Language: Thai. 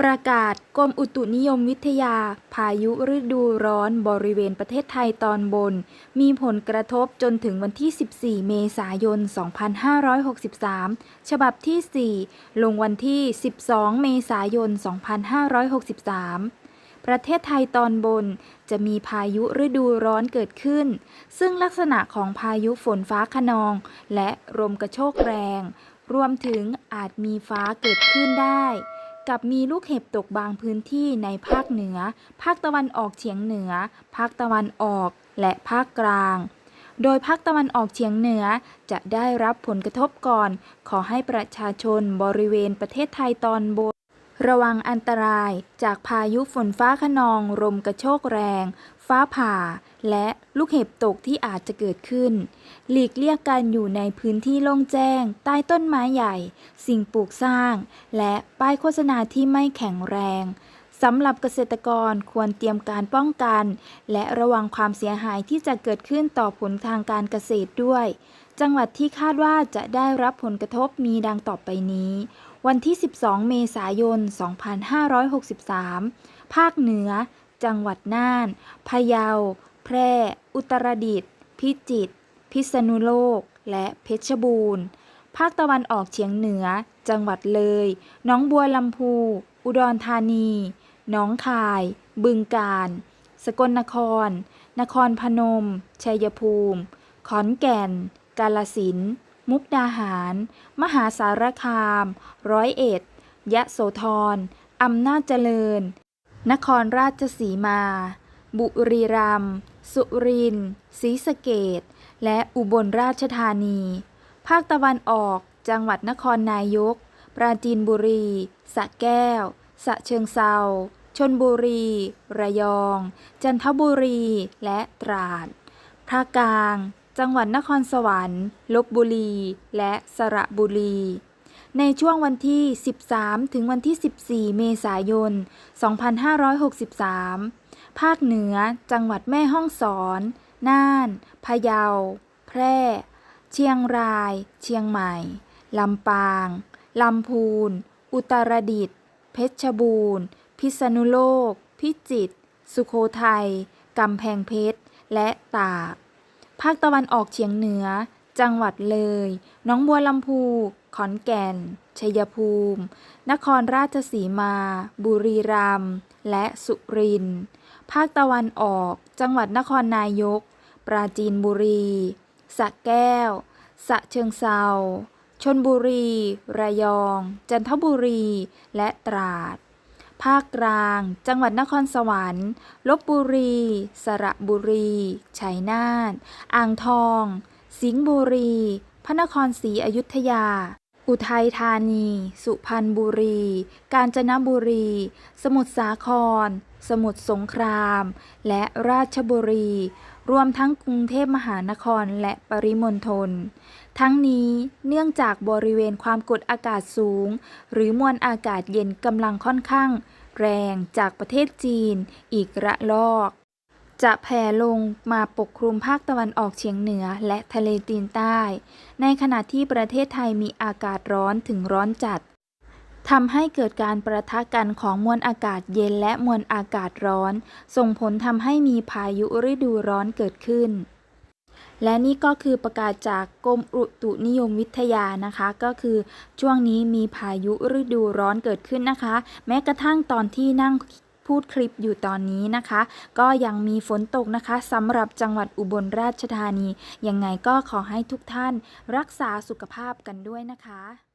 ประกาศกรมอุตุนิยมวิทยา พายุฤดูร้อนบริเวณประเทศไทยตอนบน มีผลกระทบจนถึงวันที่ 14 เมษายน 2563 ฉบับที่ 4 ลงวันที่ 12 เมษายน 2563 ประเทศไทยตอนบน จะมีพายุฤดูร้อนเกิดขึ้น ซึ่งลักษณะของพายุฝนฟ้าขนอง และลมกระโชกแรง รวมถึงอาจมีฟ้าเกิดขึ้นได้ กับมีลูกเห็บตกบางพื้นที่ในภาคเหนือ ภาคตะวันออกเฉียงเหนือ ภาคตะวันออก และภาคกลางโดยภาคตะวันออกเฉียงเหนือจะได้รับผลกระทบก่อน ขอให้ประชาชนบริเวณประเทศไทยตอนบน ระวังอันตรายจากพายุฝนฟ้าขนองลมกระโชกแรง ฟ้าผ่า และลูกเห็บตกที่อาจจะเกิดขึ้น หลีกเลี่ยงการอยู่ในพื้นที่โล่งแจ้ง ใต้ต้นไม้ใหญ่ สิ่งปลูกสร้าง และป้ายโฆษณาที่ไม่แข็งแรงสำหรับเกษตรกรควรเตรียมการป้องกัน และระวังความเสียหายที่จะเกิดขึ้นต่อผลทางการเกษตรด้วย จังหวัดที่คาดว่าจะได้รับผลกระทบมีดังต่อไปนี้ วันที่ 12 เมษายน 2563 ภาคเหนือ จังหวัดน่าน พะเยา แพร่ อุตรดิตถ์ พิจิตร พิษณุโลก และเพชรบูรณ์ ภาคตะวันออกเฉียงเหนือ จังหวัดเลยหนองบัวลำพู อุดรธานีหนองคาย บึงกาฬ สกลนคร นครพนม ชัยภูมิ ขอนแก่น กาลสิน มุกดาหาร มหาสารคาม ร้อยเอ็ด ยะโสธร อำนาจเจริญ นครราชสีมา บุรีรัมย์ สุรินทร์ ศรีสะเกด และอุบลราชธานี ภาคตะวันออก จังหวัดนครนายก ปราจีนบุรี สระแก้ว สระเชิงเซาชนบุรี ระยอง จันทบุรี และตราด ภาคกลาง จังหวัดนครสวรรค์ ลบบุรี และสระบุรี ในช่วงวันที่ 13 ถึงวันที่ 14 เมษายน 2563 ภาคเหนือ จังหวัดแม่ฮ่องสอน น่าน พะเยา แพร่ เชียงราย เชียงใหม่ ลำปาง ลำพูน อุตรดิตถ์ เพชรบูรณ์ พิษณุโลก พิจิตร สุโขทัย กำแพงเพชร และตาก ภาคตะวันออกเฉียงเหนือ จังหวัดเลยหนองบัวลำพู ขอนแก่น ชัยภูมิ นครราชสีมา บุรีรัมย์ และสุรินทร์ ภาคตะวันออก จังหวัดนครนายก ปราจีนบุรีสระแก้วสระเชิงเซาชนบุรี ระยอง จันทบุรี และตราด ภาคกลาง จังหวัดนครสวรรค์ลบบุรี สระบุรี ชัยนาท อ่างทอง สิงห์บุรี พระนครศรีอยุธยา อุทัยธานี สุพรรณบุรี กาญจนบุรี สมุทรสาคร สมุทรสงคราม และราชบุรี รวมทั้งกรุงเทพมหานครและปริมณฑลทั้งนี้เนื่องจากบริเวณความกดอากาศสูง หรือมวลอากาศเย็นกำลังค่อนข้าง แรงจากประเทศจีนอีกระลอก จะแผ่ลงมาปกคลุมภาคตะวันออกเฉียงเหนือและทะเลจีนใต้ ในขณะที่ประเทศไทยมีอากาศร้อนถึงร้อนจัดทำให้เกิดการประทะกันของมวลอากาศเย็นและมวลอากาศร้อน ส่งผลทำให้มีพายุฤดูร้อนเกิดขึ้น และนี่ก็คือประกาศจากกรมอุตุนิยมวิทยานะคะ ก็คือช่วงนี้มีพายุฤดูร้อนเกิดขึ้นนะคะ แม้กระทั่งตอนที่นั่งพูดคลิปอยู่ตอนนี้นะคะ ก็ยังมีฝนตกนะคะสำหรับจังหวัดอุบลราชธานี ยังไงก็ขอให้ทุกท่านรักษาสุขภาพกันด้วยนะคะ